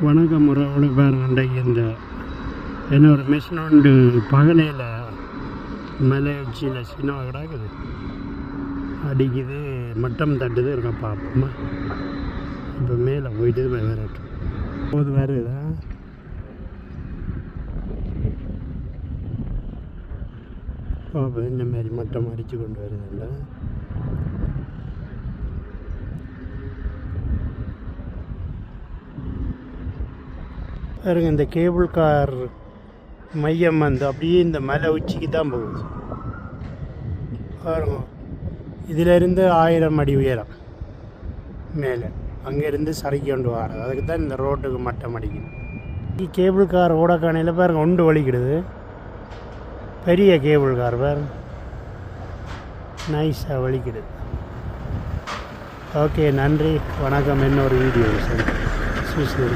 வணக்கம் உறவு பாருங்க இந்த என்ன ஒரு மிஷின் உண்டு பகலையில் மேலே உச்சியில் சினிமா கிடக்குது. அடிக்குது மட்டம் தட்டுது இருக்க பார்ப்போமா இப்போ மேலே போயிட்டு வேறு போது வருதா பார்ப்போம் இந்த மாதிரி மட்டம் அடித்து கொண்டு வருதுல்ல பாருங்க இந்த கேபிள் கார் மையம் வந்து அப்படியே இந்த மலை உச்சிக்கு தான் போகுது. பாருங்க இதிலிருந்து ஆயிரம் அடி உயரம் மேலே. அங்கேருந்து சறுக்கி கொண்டு வர அதுக்கு தான் இந்த ரோட்டுக்கு மட்டம் அடிக்கணும். கேபிள் கார் ஓடக்கானையில் பாருங்க உண்டு வலிக்கிடுது பெரிய கேபிள் கார் பாருங்க. நைஸாக வலிக்கிடுது ஓகே நன்றி. வணக்கம். இன்னொரு வீடியோ சார் சுசி